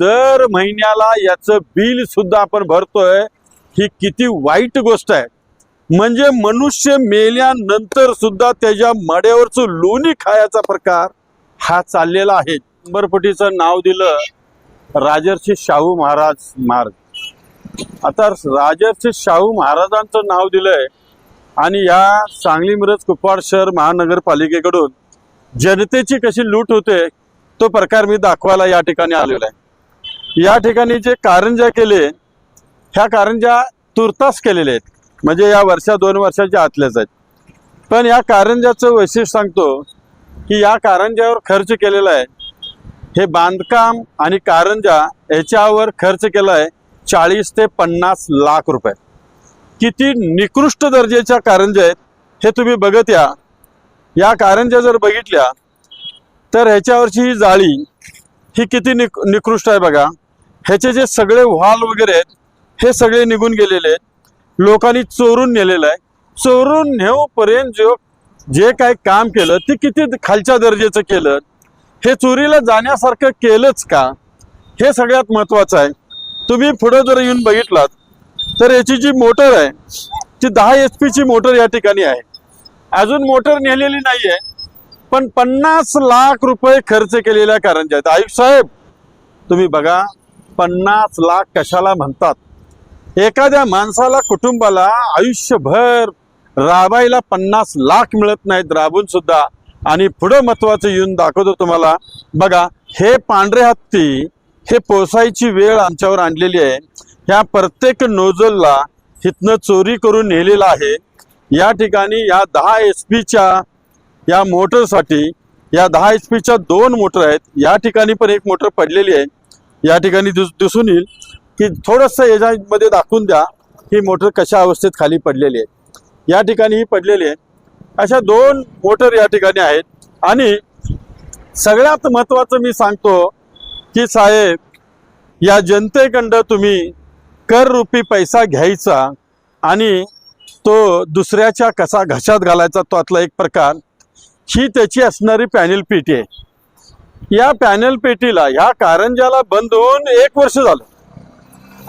दर महिन्याला याचं बिल सुद्धा आपण भरतोय. ही किती वाईट गोष्ट आहे. म्हणजे मनुष्य मेल्यानंतर सुद्धा त्याच्या मड्यावरचं लोणी खायचा प्रकार हा चाललेला आहे. शंभरपटीचं नाव दिलं राजर्षी शाहू महाराज मार्ग. आता राजर्षी शाहू महाराजांचं नाव दिलंय आणि या सांगली मिरज कुपवाड शहर महानगरपालिकेकडून जनतेची कशी लूट होते तो प्रकार मी दाखवायला या ठिकाणी आलेला आहे. या ठिकाणी जे कारंजा केले ह्या कारंजा तुर्तास केलेले आहेत. म्हणजे या वर्षा दोन वर्षाच्या आतल्याच आहेत. पण या कारंजाचं वैशिष्ट्य सांगतो की या कारंजावर खर्च केलेला आहे. हे बांधकाम आणि कारंजा याच्यावर खर्च केला आहे चाळीस ते पन्नास लाख रुपये. किती निकृष्ट दर्जाच्या कारंजा आहेत हे तुम्ही बघत या. या कारंजा जर बघितल्या तर ह्याच्यावरची ही जाळी ही किती निक निकृष्ट आहे बघा. ह्याचे जे सगळे व्हाल वगैरे आहेत हे सगळे निघून गेलेले आहेत. लोकांनी चोरून नेलेलं आहे. चोरून नेऊपर्यंत जो जे काय काम केलं ते किती खालच्या दर्जेचं केलं? हे चोरीला जाण्यासारखं केलंच का? हे सगळ्यात महत्वाचं आहे. तुम्ही पुढे जर येऊन बघितलात तर याची जी मोटर आहे ती दहा एच पीची मोटर या ठिकाणी आहे. अजून मोटर नेलेली नाही आहे पण पन्नास लाख रुपये खर्च केलेल्या कारंजा आहेत. आयुक्त साहेब तुम्ही बघा पन्नास लाख कशाला म्हणतात? एखाद्या माणसाला कुटुंबाला आयुष्यभर राबायला पन्नास लाख मिळत नाहीत राबून सुद्धा. आणि पुढं महत्वाचं येऊन दाखवतो तुम्हाला. बघा हे पांढरे हत्ती हे पोसायची वेळ आमच्यावर आणलेली आहे. ह्या प्रत्येक नोजलला हिथनं चोरी करून नेलेला आहे. या ठिकाणी या दहा एच पीच्या या मोटरसाठी या दहा एच पीच्या दोन मोटर आहेत. या ठिकाणी पण एक मोटर पडलेली आहे. या ठिकाणी दिस दिसून येईल की थोडंसं याच्यामध्ये दाखवून द्या ही मोटर कशा अवस्थेत खाली पडलेली आहे. या ठिकाणी ही पडलेली आहे. अशा दोन मोटर या ठिकाणी आहेत. आणि सगळ्यात महत्त्वाचं मी सांगतो की साहेब या जनतेकडं तुम्ही कर रूपी पैसा घ्यायचा आणि तो दुसऱ्याच्या कसा घशात घालायचा तो आतला एक प्रकार. ही त्याची असणारी पॅनल पेटी आहे. या पॅनल पेटीला ह्या कारंजाला बंद होऊन एक वर्ष झालं.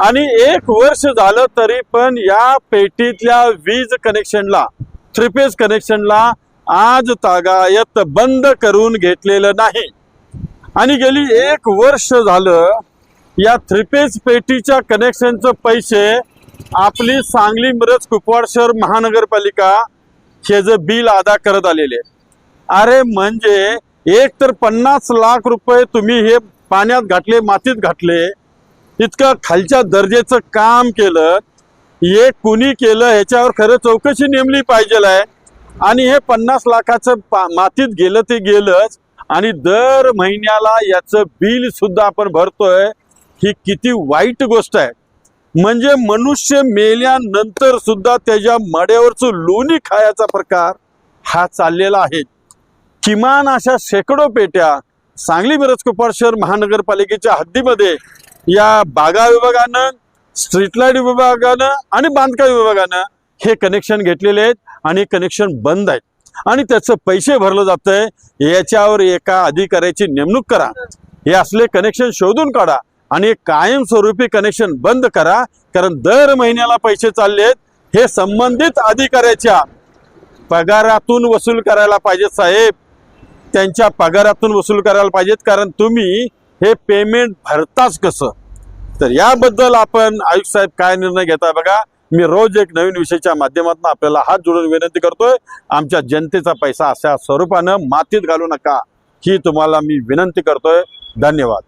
आणि एक वर्ष झालं तरी पण या पेटीतल्या वीज कनेक्शनला थ्रीपेज कनेक्शनला आज तागायत बंद करून घेतलेलं नाही. आणि गेली एक वर्ष झालं या थ्रीपेज पेटीच्या कनेक्शनचं पैसे आपली सांगली मिरज कुपवाड शहर महानगरपालिका हे जे बिल अदा करत आलेले आहे. अरे म्हणजे एक तर पन्नास लाख रुपये तुम्ही हे पाण्यात घातले मातीत घातले इतकं खालच्या दर्जेचं काम केलं हे कुणी केलं ह्याच्यावर खरं चौकशी नेमली पाहिजे आहे आणि हे पन्नास लाखाचं पा मातीत गेलं ते गेलंच आणि दर महिन्याला याचं बिल सुद्धा आपण भरतोय ही किती वाईट गोष्ट आहे. म्हणजे मनुष्य मेल्यानंतर सुद्धा त्याच्या मड्यावरचं लोणी खायचा प्रकार हा चाललेला आहे. किमान अशा शेकडो पेट्या सांगली मिरज कुपवाड शहर महानगरपालिकेच्या हद्दीमध्ये या बागा विभागानं स्ट्रीट लाइट विभागानं आणि बांधकाम विभागानं हे कनेक्शन घेतलेले आहेत आणि कनेक्शन बंद आहेत. आणि त्याचं पैसे भरलं जातंय. याच्यावर एका अधिकाऱ्याची नेमणूक करा. हे असले कनेक्शन शोधून काढा आणि कायमस्वरूपी कनेक्शन बंद करा. कारण दर महिन्याला पैसे चालले आहेत. हे संबंधित अधिकाऱ्याच्या पगारातून वसूल करायला पाहिजे साहेब. त्यांच्या पगारातून वसूल करायला पाहिजेत कारण तुम्ही हे पेमेंट भरताच कसं? तर याबद्दल आपण आयुक्त साहेब काय निर्णय घेताय बघा. मी रोज एक नवीन विषयाच्या माध्यमातून आपल्याला हात जोडून विनंती करतोय. आमच्या जनतेचा पैसा अशा स्वरूपानं मातीत घालू नका ही तुम्हाला मी विनंती करतोय. धन्यवाद.